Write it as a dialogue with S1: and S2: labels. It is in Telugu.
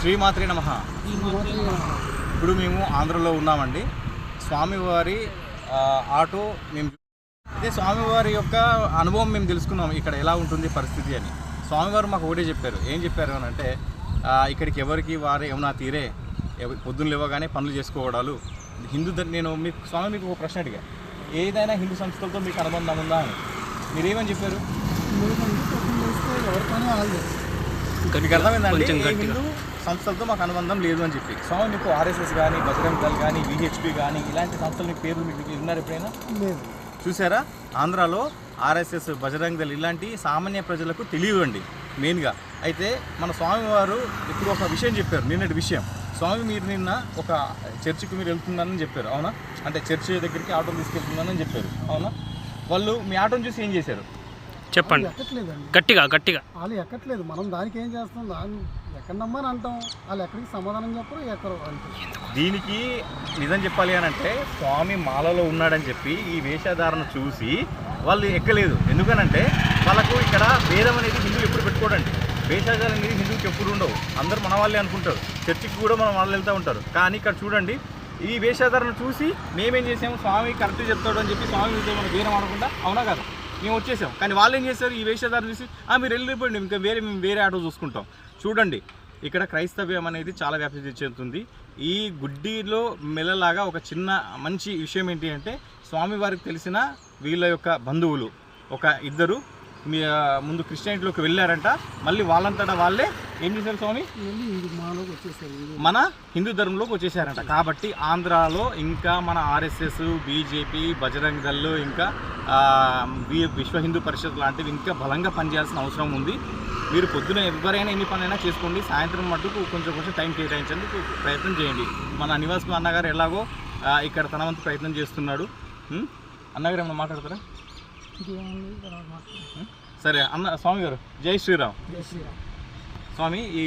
S1: శ్రీమాత్రి నమ. ఇప్పుడు మేము ఆంధ్రలో ఉన్నామండి. స్వామివారి ఆటో మేము అదే స్వామివారి యొక్క అనుభవం మేము తెలుసుకున్నాం. ఇక్కడ ఎలా ఉంటుంది పరిస్థితి అని. స్వామివారు మాకు ఒకటే చెప్పారు. ఏం చెప్పారు అని అంటే ఇక్కడికి ఎవరికి వారు ఏమన్నా తీరే పొద్దున్న లేవగానే పనులు చేసుకోవడాలు. హిందూ నేను మీకు స్వామి మీకు ఒక ప్రశ్న అడిగా. ఏదైనా హిందూ సంస్థలతో మీకు అనుబంధం ఉందా అని. మీరేమని చెప్పారు?
S2: ఎవరి పని
S1: హిందూ సంస్థలతో మాకు అనుబంధం లేదు అని చెప్పి. స్వామి మీకు ఆర్ఎస్ఎస్ కానీ బజరంగ్ దళ్ కానీ విహెచ్పి కానీ ఇలాంటి సంస్థల మీకు పేర్లు మీకు విన్నారు ఎప్పుడైనా?
S2: లేదు.
S1: చూసారా? ఆంధ్రాలో ఆర్ఎస్ఎస్ బజరంగ్ దళ్ ఇలాంటి సామాన్య ప్రజలకు తెలియవండి మెయిన్గా. అయితే మన స్వామివారు ఇప్పుడు ఒక విషయం చెప్పారు నిన్నటి విషయం. స్వామి మీరు నిన్న ఒక చర్చికి మీరు వెళ్తున్నారని చెప్పారు అవునా? అంటే చర్చి దగ్గరికి ఆటో తీసుకెళ్తున్నానని చెప్పారు అవునా? వాళ్ళు మీ ఆటోని చూసి ఏం చేశారు?
S3: చెప్పండి. గట్టిగా గట్టిగా.
S2: వాళ్ళు ఎక్కట్లేదు. మనం దానికి ఏం చేస్తాం? దాన్ని ఎక్కడమ్మా అని అంటాం. వాళ్ళు ఎక్కడికి సమాధానం చెప్పరు ఎక్కరు
S1: దీనికి నిజం చెప్పాలి అని అంటే స్వామి మాలలో ఉన్నాడని చెప్పి ఈ వేషధారణ చూసి వాళ్ళు ఎక్కలేదు. ఎందుకనంటే వాళ్ళకు ఇక్కడ భేదం అనేది హిందువు ఎప్పుడు పెట్టుకోడండి. వేషాచారం అనేది హిందువుకి ఎప్పుడు ఉండవు. అందరూ మన వాళ్ళే అనుకుంటారు. చర్చికి కూడా మన వాళ్ళు వెళ్తూ ఉంటారు. కానీ ఇక్కడ చూడండి ఈ వేషధారణ చూసి మేమేం చేసాము? స్వామి కరెక్ట్ చెప్తాడు అని చెప్పి స్వామి మనం వేరే ఆడకుండా? అవునా కదా? మేము వచ్చేసాం. కానీ వాళ్ళు ఏం చేశారు? ఈ వేషధారణ చూసి మీరు వెళ్ళిపోయింది ఇంకా వేరే మేము వేరే ఆటో చూసుకుంటాం. చూడండి ఇక్కడ క్రైస్తవ్యం అనేది చాలా వ్యాప్తి చెందుతుంది. ఈ గుడ్డిలో మెల్లలాగా ఒక చిన్న మంచి విషయం ఏంటి అంటే స్వామివారికి తెలిసిన వీళ్ళ యొక్క బంధువులు ఒక ఇద్దరు మీ ముందు క్రిస్టియన్లోకి వెళ్ళారంట. మళ్ళీ వాళ్ళంతటా వాళ్ళే ఏం చేశారు స్వామి? మన హిందూ ధర్మంలోకి వచ్చేసారంట. కాబట్టి ఆంధ్రాలో ఇంకా మన ఆర్ఎస్ఎస్ బీజేపీ బజరంగ్ దళ్ ఇంకా విశ్వ హిందూ పరిషత్ లాంటివి ఇంకా బలంగా పనిచేయాల్సిన అవసరం ఉంది. మీరు పొద్దున ఎవరైనా ఎన్ని పనులైనా చేసుకోండి. సాయంత్రం మటుకు కొంచెం కొంచెం టైం కేటాయించండి ప్రయత్నం చేయండి. మన నివాస్ అన్నగారు ఎలాగో ఇక్కడ తన వంతు ప్రయత్నం చేస్తున్నాడు? అన్నగారు ఏమైనా మాట్లాడతారా? సరే అన్న స్వామి గారు జై శ్రీరామ్.
S2: జై శ్రీరామ్.
S1: స్వామి ఈ